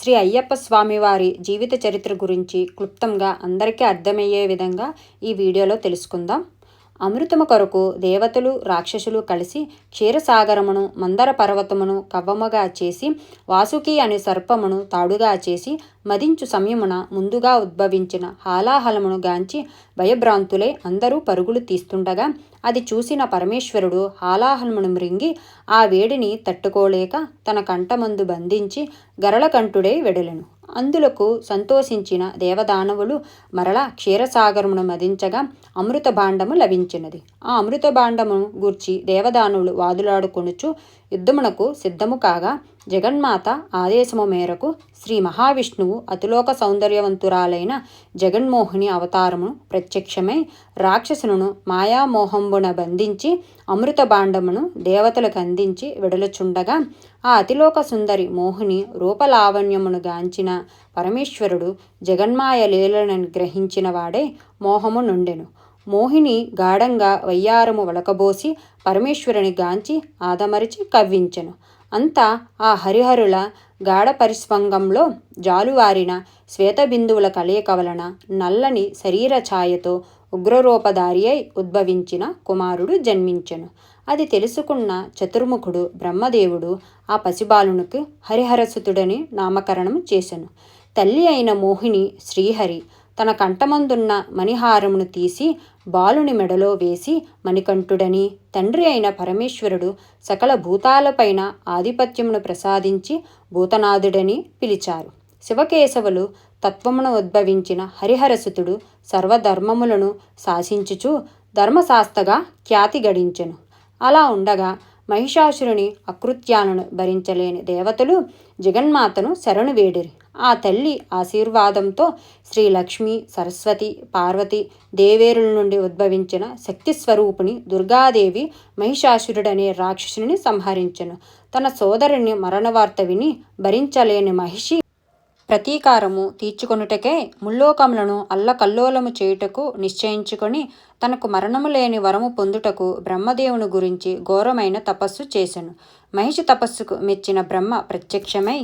శ్రీ అయ్యప్ప స్వామివారి జీవిత చరిత్ర గురించి క్లుప్తంగా అందరికీ అర్థమయ్యే విధంగా ఈ వీడియోలో తెలుసుకుందాం. అమృతము కొరకు దేవతలు రాక్షసులు కలిసి క్షీరసాగరమును మందర పర్వతమును కవ్వముగా చేసి వాసుకి అనే సర్పమును తాడుగా చేసి మదించు సమయమున ముందుగా ఉద్భవించిన హాలాహలమును గాంచి భయభ్రాంతులై అందరూ పరుగులు తీస్తుండగా అది చూసిన పరమేశ్వరుడు హాలాహలమును మృంగి ఆ వేడిని తట్టుకోలేక తన కంఠమందు బంధించి గరళకంఠుడై వెడలెను. అందులకు సంతోషించిన దేవదానవులు మరలా క్షీరసాగరమును మదించగా అమృత భాండము లభించినది. ఆ అమృత భాండమును గూర్చి దేవదానవులు వాదులాడుకొనుచు యుద్ధమునకు సిద్ధము కాగా జగన్మాత ఆదేశము మేరకు శ్రీ మహావిష్ణువు అతిలోక సౌందర్యవంతురాలైన జగన్మోహిని అవతారమును ప్రత్యక్షమై రాక్షసులను మాయామోహంబున బంధించి అమృత భాండమును దేవతలకు అందించి విడలుచుండగా ఆ అతిలోక సుందరి మోహిని రూపలావణ్యమును గాంచిన పరమేశ్వరుడు జగన్మాయ లీలను గ్రహించిన వాడే మోహము నుండెను. మోహిని గాఢంగా వయ్యారము వలకబోసి పరమేశ్వరుని గాంచి ఆదమరిచి కవ్వించెను. అంతా ఆ హరిహరుల గాఢ పరిస్వంగంలో జాలువారిన శ్వేతబిందువుల కలయిక వలన నల్లని శరీర ఛాయతో ఉగ్రరూపధారి అయి ఉద్భవించిన కుమారుడు జన్మించెను. అది తెలుసుకున్న చతుర్ముఖుడు బ్రహ్మదేవుడు ఆ పసిబాలునికి హరిహరసుతుడని నామకరణం చేసెను. తల్లి అయిన మోహిని శ్రీహరి తన కంఠమందున్న మణిహారమును తీసి బాలుని మెడలో వేసి మణికంఠుడని తండ్రి అయిన పరమేశ్వరుడు సకల భూతాలపైన ఆధిపత్యమును ప్రసాదించి భూతనాథుడని పిలిచారు. శివకేశవులు తత్వమును ఉద్భవించిన హరిహరసుతుడు సర్వధర్మములను శాసించుచు ధర్మశాస్త్రగా ఖ్యాతి గడించెను. అలా ఉండగా మహిషాసురుని అకృత్యాలను భరించలేని దేవతలు జగన్మాతను శరణు వేడిరి. ఆ తల్లి ఆశీర్వాదంతో శ్రీ లక్ష్మి సరస్వతి పార్వతి దేవేరుల నుండి ఉద్భవించిన శక్తి స్వరూపిణి దుర్గాదేవి మహిషాసురుడనే రాక్షసుని సంహరించను. తన సోదరుని మరణవార్త విని భరించలేని మహిషి ప్రతీకారము తీర్చుకొనుటకే ముల్లోకములను అల్లకల్లోలము చేయుటకు నిశ్చయించుకొని తనకు మరణము లేని వరము పొందుటకు బ్రహ్మదేవుని గురించి ఘోరమైన తపస్సు చేసెను. మహిషి తపస్సుకు మెచ్చిన బ్రహ్మ ప్రత్యక్షమై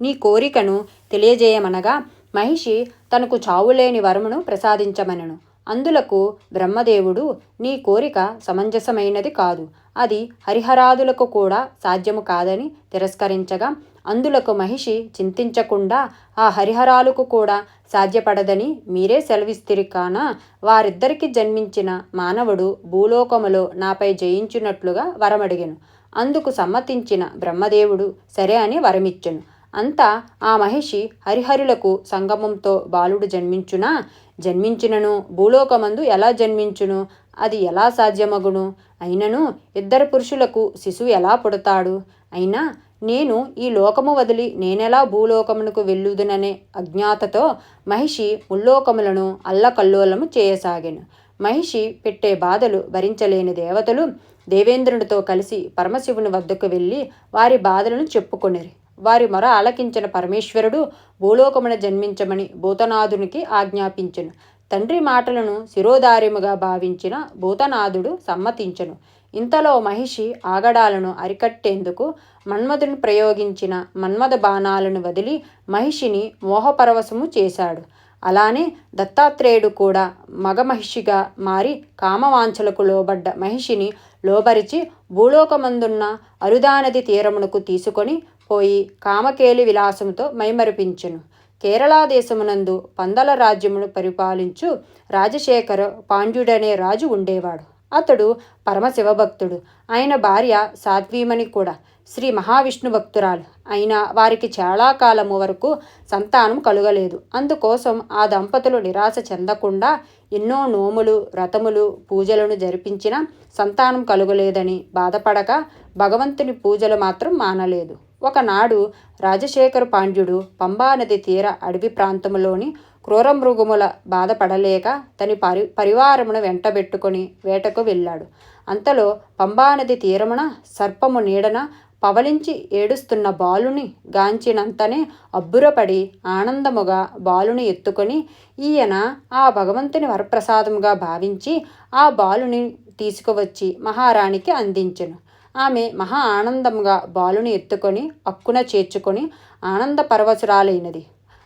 నీ కోరికను తెలియజేయమనగా మహిషి తనకు చావులేని వరమును ప్రసాదించమనను. అందులకు బ్రహ్మదేవుడు నీ కోరిక సమంజసమైనది కాదు. అది హరిహరాదులకు కూడా సాధ్యము కాదని తిరస్కరించగా అందులకు మహిషి చింతించకుండా ఆ హరిహరాలకు కూడా సాధ్యపడదని మీరే సెలవిస్తిరి కాన వారిద్దరికి జన్మించిన మానవుడు భూలోకములో నాపై జయించున్నట్లుగా వరమడిగెను. అందుకు సమ్మతించిన బ్రహ్మదేవుడు సరే అని వరమిచ్చెను. అంతా ఆ మహిషి హరిహరులకు సంగమంతో బాలుడు జన్మించునా? జన్మించినను భూలోకమందు ఎలా జన్మించును? అది ఎలా సాధ్యమగును? అయినను ఇద్దరు పురుషులకు శిశువు ఎలా పుడతాడు? అయినా నేను ఈ లోకము వదిలి నేనెలా భూలోకమునకు వెళ్ళుదుననే అజ్ఞాతతో మహిషి ముల్లోకములను అల్లకల్లోలము చేయసాగాను. మహిషి పెట్టే బాధలు భరించలేని దేవతలు దేవేంద్రునితో కలిసి పరమశివుని వద్దకు వెళ్ళి వారి బాధలను చెప్పుకొనిరి. వారి మొర ఆలకించిన పరమేశ్వరుడు భూలోకమున జన్మించమని భూతనాథునికి ఆజ్ఞాపించను. తండ్రి మాటలను శిరోధార్యముగా భావించిన భూతనాథుడు సమ్మతించను. ఇంతలో మహిషి ఆగడాలను అరికట్టేందుకు మన్మధుని ప్రయోగించిన మన్మథ బాణాలను వదిలి మహిషిని మోహపరవశము చేశాడు. అలానే దత్తాత్రేయుడు కూడా మగ మహిషిగా మారి కామవాంఛలకు లోబడ్డ మహిషిని లోబరిచి భూలోకమందున్న అరుదానది తీరమునకు తీసుకొని పోయి కామకేలి విలాసముతో మైమరిపించును. కేరళ దేశమునందు పందల రాజ్యమును పరిపాలించు రాజశేఖర పాండ్యుడనే రాజు ఉండేవాడు. అతడు పరమశివభక్తుడు. ఆయన భార్య సాధ్వీమణి కూడా. శ్రీ మహావిష్ణు భక్తురాలు. అయినా వారికి చాలా కాలము వరకు సంతానం కలుగలేదు. అందుకోసం ఆ దంపతులు నిరాశ చెందకుండా ఎన్నో నోములు వ్రతములు పూజలను జరిపించిన సంతానం కలుగలేదని బాధపడక భగవంతుని పూజలు మాత్రం మానలేదు. ఒకనాడు రాజశేఖర పాండ్యుడు పంబానది తీర అడవి ప్రాంతంలోని క్రూరమృగముల బాధపడలేక తని పరి పరివారమును వెంటబెట్టుకొని వేటకు వెళ్ళాడు. అంతలో పంబానది తీరమున సర్పము నీడన పవలించి ఏడుస్తున్న బాలుని గాంచినంతనే అబ్బురపడి ఆనందముగా బాలుని ఎత్తుకొని ఈయన ఆ భగవంతుని వరప్రసాదముగా భావించి ఆ బాలుని తీసుకువచ్చి మహారాణికి అందించెను. ఆమె మహా ఆనందంగా బాలుని ఎత్తుకొని అక్కున చేర్చుకొని ఆనంద పరవశురాలైనది.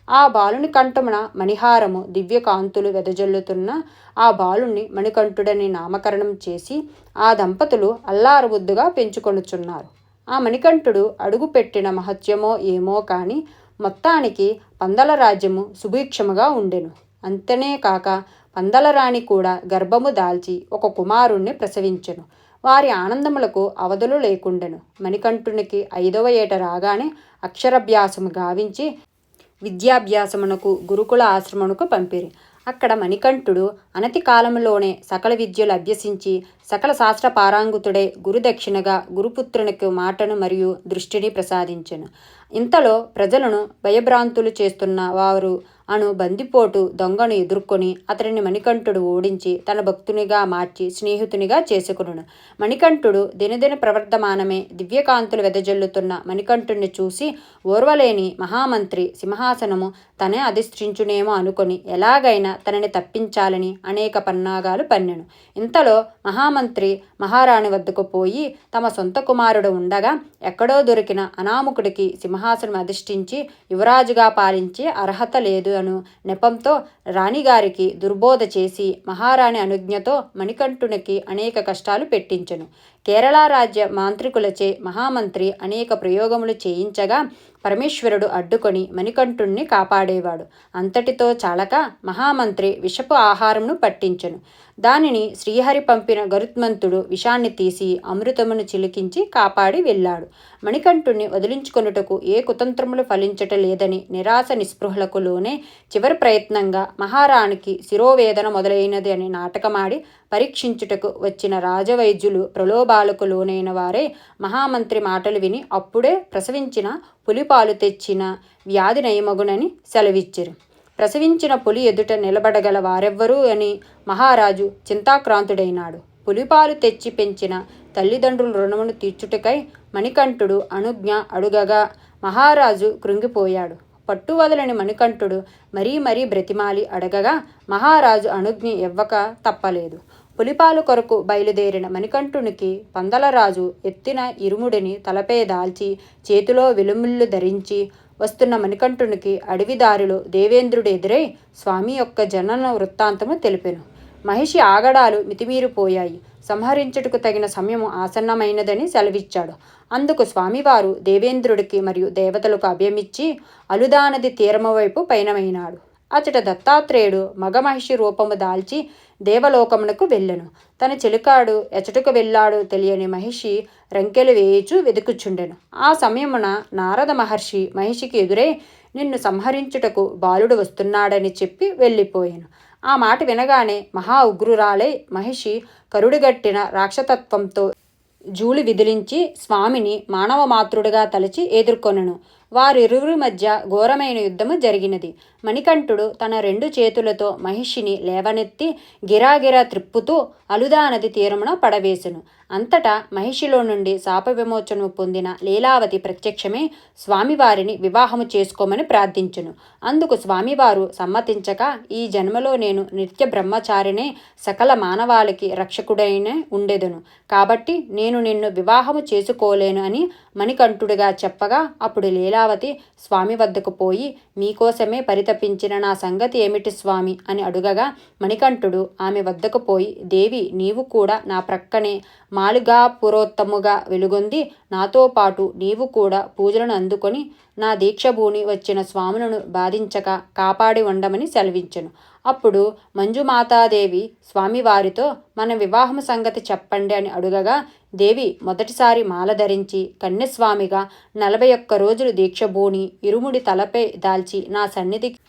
ఆ బాలుని కంఠమున మణిహారము దివ్యకాంతులు వెదజల్లుతున్న ఆ బాలుణ్ణి మణికంఠుడని నామకరణం చేసి ఆ దంపతులు అల్లారబుద్దుగా పెంచుకొనుచున్నారు. ఆ మణికంఠుడు అడుగుపెట్టిన మహత్యమో ఏమో కానీ మొత్తానికి పందల రాజ్యము సుభిక్షముగా ఉండెను. అంతనే కాక పందలరాణి కూడా గర్భము దాల్చి ఒక కుమారుణ్ణి ప్రసవించెను. వారి ఆనందములకు అవధులు లేకుండెను. మణికంఠునికి ఐదవ ఏట రాగానే అక్షరభ్యాసము గావించి విద్యాభ్యాసమునకు గురుకుల ఆశ్రమమునకు పంపిరి. అక్కడ మణికంఠుడు అనతి కాలంలోనే సకల విద్యలు అభ్యసించి సకల శాస్త్ర పారాంగుతుడే గురుదక్షిణగా గురుపుత్రునికి మాటను మరియు దృష్టిని ప్రసాదించెను. ఇంతలో ప్రజలను భయభ్రాంతులు చేస్తున్న వారు అను బందిపోటు దొంగను ఎదుర్కొని అతడిని మణికంఠుడు ఓడించి తన భక్తునిగా మార్చి స్నేహితునిగా చేసుకును మణికంఠుడు దినదిన ప్రవర్ధమానమే దివ్యకాంతులు వెదజల్లుతున్న మణికంఠుడిని చూసి ఓర్వలేని మహామంత్రి సింహాసనము తనే అధిష్ఠించునేమో అనుకొని ఎలాగైనా తనని తప్పించాలని అనేక పన్నాగాలు పన్నెను. ఇంతలో మహామంత్రి మహారాణి వద్దకు పోయి తమ సొంత కుమారుడు ఉండగా ఎక్కడో దొరికిన అనాముకుడికి సింహాసనం అధిష్ఠించి యువరాజుగా పాలించే అర్హత లేదు అను నెపంతో రాణిగారికి దుర్బోధ చేసి మహారాణి అనుజ్ఞతో మణికంఠునికి అనేక కష్టాలు పెట్టించెను. కేరళ రాజ్య మాంత్రికులచే మహామంత్రి అనేక ప్రయోగములు చేయించగా పరమేశ్వరుడు అడ్డుకొని మణికంఠుణ్ణి కాపాడేవాడు. అంతటితో చాలక మహామంత్రి విషపు ఆహారంను పట్టించెను. దానిని శ్రీహరి పంపిన గరుత్మంతుడు విషాన్ని తీసి అమృతమును చిలికించి కాపాడి వెళ్ళాడు. మణికంఠుణ్ణి వదిలించుకొనుటకు ఏ కుతంత్రములు ఫలించట లేదని నిరాశ నిస్పృహలకు లోనే చివరి ప్రయత్నంగా మహారాణికి శిరోవేదన మొదలైనది అని నాటకమాడి పరీక్షించుటకు వచ్చిన రాజవైద్యులు ప్రలోభాలకు లోనైన వారే మహామంత్రి మాటలు విని అప్పుడే ప్రసవించిన పులిపాలు తెచ్చిన వ్యాధి నయమగునని సెలవిచ్చిరు. ప్రసవించిన పులి ఎదుట నిలబడగల వారెవ్వరూ అని మహారాజు చింతాక్రాంతుడైనాడు. పులిపాలు తెచ్చి పెంచిన తల్లిదండ్రుల రుణమును తీర్చుటకై మణికంఠుడు అనుజ్ఞ అడుగగా మహారాజు కృంగిపోయాడు. పట్టువదలని మణికంఠుడు మరీ మరీ బ్రతిమాలి అడగగా మహారాజు అనుజ్ఞ ఇవ్వక తప్పలేదు. పులిపాలు కొరకు బయలుదేరిన మణికంఠునికి పందలరాజు ఎత్తిన ఇరుముడిని తలపై దాల్చి చేతిలో విలుముళ్ళు ధరించి వస్తున్న మణికంఠునికి అడవిదారిలో దేవేంద్రుడు ఎదురై స్వామి యొక్క జనన వృత్తాంతము తెలిపెను. మహిషి ఆగడాలు మితిమీరిపోయాయి. సంహరించుటకు తగిన సమయము ఆసన్నమైనదని సెలవిచ్చాడు. అందుకు స్వామివారు దేవేంద్రుడికి మరియు దేవతలకు అభయమిచ్చి అలుదానది తీరము వైపు పయనమైనాడు. అచట దత్తాత్రేయుడు మగమహిషి రూపము దాల్చి దేవలోకమునకు వెళ్ళెను. తన చెలికాడు ఎచటకు వెళ్ళాడు తెలియని మహిషి రంకెలు వేయిచు వెతుకుచుండెను ఆ సమయమున నారద మహర్షి మహిషికి ఎదురై నిన్ను సంహరించుటకు బాలుడు వస్తున్నాడని చెప్పి వెళ్ళిపోయాను. ఆ మాట వినగానే మహా ఉగ్రురాలై మహిషి కరుడుగట్టిన రాక్షతత్వంతో జూలి విదిలించి స్వామిని మానవ మాతృడుగా తలచి ఎదుర్కొనను. వారిరువురి మధ్య ఘోరమైన యుద్ధము జరిగినది. మణికంఠుడు తన రెండు చేతులతో మహిషిని లేవనెత్తి గిరాగిరా త్రిప్పుతూ అలుదా నది తీరమున పడవేశెను అంతటా మహిషిలో నుండి శాప విమోచనము పొందిన లీలావతి ప్రత్యక్షమే స్వామివారిని వివాహము చేసుకోమని ప్రార్థించును. అందుకు స్వామివారు సమ్మతించక ఈ జన్మలో నేను నిత్య బ్రహ్మచారినే సకల మానవాళికి రక్షకుడైన ఉండేదను. కాబట్టి నేను నిన్ను వివాహము చేసుకోలేను అని మణికంఠుడిగా చెప్పగా అప్పుడు లీలా లీలావతి స్వామి వద్దకు పోయి మీకోసమే పరితపించిన నా సంగతి ఏమిటి స్వామి అని అడుగగా మణికంఠుడు ఆమె వద్దకు పోయి దేవి నీవు కూడా నా ప్రక్కనే మాలుగా పురోత్తముగా వెలుగొంది. నాతో పాటు నీవు కూడా పూజలను అందుకొని నా దీక్షభూని వచ్చిన స్వాములను బాధించక కాపాడి ఉండమని సెలవించను. అప్పుడు మంజుమాతాదేవి స్వామివారితో మన వివాహం సంగతి చెప్పండి అని అడుగగా దేవి మొదటిసారి మాల ధరించి కన్యస్వామిగా నలభై ఒక్క రోజులు దీక్షభూని ఇరుముడి తలపై దాల్చి నా సన్నిధికి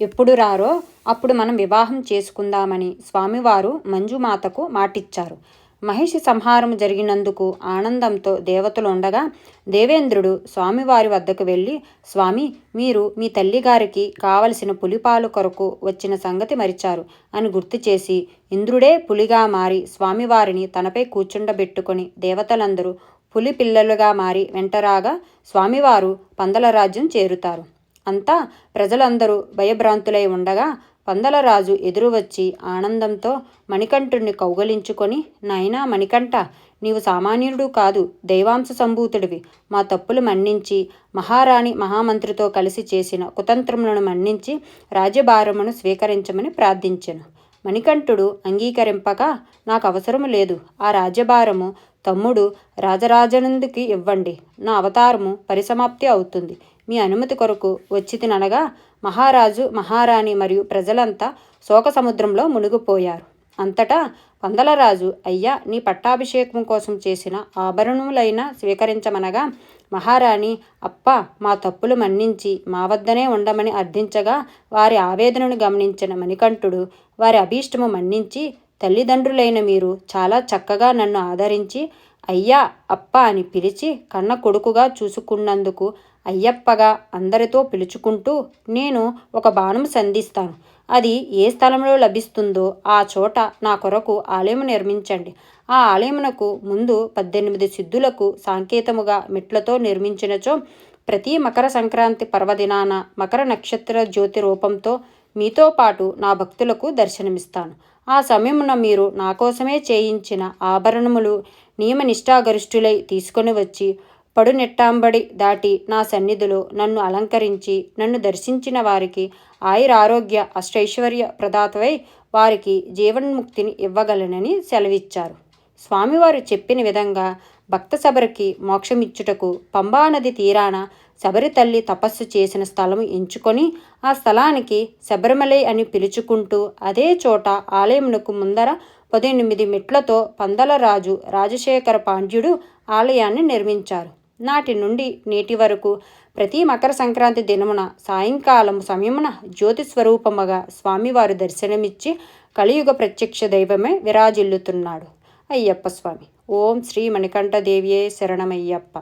ఎప్పుడు రారో అప్పుడు మనం వివాహం చేసుకుందామని స్వామివారు మంజుమాతకు మాటిచ్చారు. మహిషి సంహారం జరిగినందుకు ఆనందంతో దేవతలు ఉండగా దేవేంద్రుడు స్వామివారి వద్దకు వెళ్ళి స్వామి మీరు మీ తల్లిగారికి కావలసిన పులిపాలు కొరకు వచ్చిన సంగతి మరిచారు అని గుర్తు చేసి ఇంద్రుడే పులిగా మారి స్వామివారిని తనపై కూర్చుండబెట్టుకొని దేవతలందరూ పులి పిల్లలుగా మారి వెంటరాగా స్వామివారు పందల రాజ్యం చేరుతారు. అంతా ప్రజలందరూ భయభ్రాంతులై ఉండగా పందలరాజు ఎదురు వచ్చి ఆనందంతో మణికంఠుణ్ణి కౌగలించుకొని నాయనా మణికంఠ నీవు సామాన్యుడు కాదు దైవాంశ సంభూతుడివి. మా తప్పులు మన్నించి మహారాణి మహామంత్రితో కలిసి చేసిన కుతంత్రములను మన్నించి రాజ్యభారమును స్వీకరించమని ప్రార్థించెను మణికంఠుడు అంగీకరింపక నాకు అవసరము లేదు. ఆ రాజ్యభారము తమ్ముడు రాజరాజనందుకి ఇవ్వండి. నా అవతారము పరిసమాప్తి అవుతుంది. మీ అనుమతి కొరకు వచ్చి తినగా మహారాజు మహారాణి మరియు ప్రజలంతా శోక సముద్రంలో మునిగిపోయారు. అంతటా పందలరాజు అయ్యా నీ పట్టాభిషేకం కోసం చేసిన ఆభరణములైన స్వీకరించమనగా మహారాణి అప్ప మా తప్పులు మన్నించి మా వద్దనే ఉండమని అర్థించగా వారి ఆవేదనను గమనించిన మణికంఠుడు వారి అభీష్టము మన్నించి తల్లిదండ్రులైన మీరు చాలా చక్కగా నన్ను ఆదరించి అయ్యా అప్ప అని పిలిచి కన్న కొడుకుగా చూసుకున్నందుకు అయ్యప్పగా అందరితో పిలుచుకుంటూ నేను ఒక బాణం సంధిస్తాను. అది ఏ స్థలంలో లభిస్తుందో ఆ చోట నా కొరకు ఆలయం నిర్మించండి. ఆ ఆలయమునకు ముందు పద్దెనిమిది సిద్ధులకు సాంకేతముగా మెట్లతో నిర్మించినచో ప్రతి మకర సంక్రాంతి పర్వదినాన మకర నక్షత్ర జ్యోతి రూపంతో మీతో పాటు నా భక్తులకు దర్శనమిస్తాను. ఆ సమయమున మీరు నా కోసమే చేయించిన ఆభరణములు నియమనిష్టాగరిష్ఠులై తీసుకొని వచ్చి పడునెట్టాంబడి దాటి నా సన్నిధిలో నన్ను అలంకరించి నన్ను దర్శించిన వారికి ఆయురారోగ్య అష్టైశ్వర్య ప్రదాతవై వారికి జీవన్ముక్తిని ఇవ్వగలనని సెలవిచ్చారు. స్వామివారు చెప్పిన విధంగా భక్త సభరికి మోక్షమిచ్చుటకు పంబానది తీరాన శబరి తల్లి తపస్సు చేసిన స్థలం ఎంచుకొని ఆ స్థలానికి శబరిమలై అని పిలుచుకుంటూ అదే చోట ఆలయమునకు ముందర పద్దెనిమిది మెట్లతో పందలరాజు రాజశేఖర పాండ్యుడు ఆలయాన్ని నిర్మించారు. నాటి నుండి నేటి వరకు ప్రతి మకర సంక్రాంతి దినమున సాయంకాలం సమయమున జ్యోతి స్వరూపముగా స్వామివారు దర్శనమిచ్చి కలియుగ ప్రత్యక్ష దైవమే విరాజిల్లుతున్నాడు. అయ్యప్ప స్వామి. ఓం శ్రీ మణికంఠదేవియే శరణమయ్యప్ప.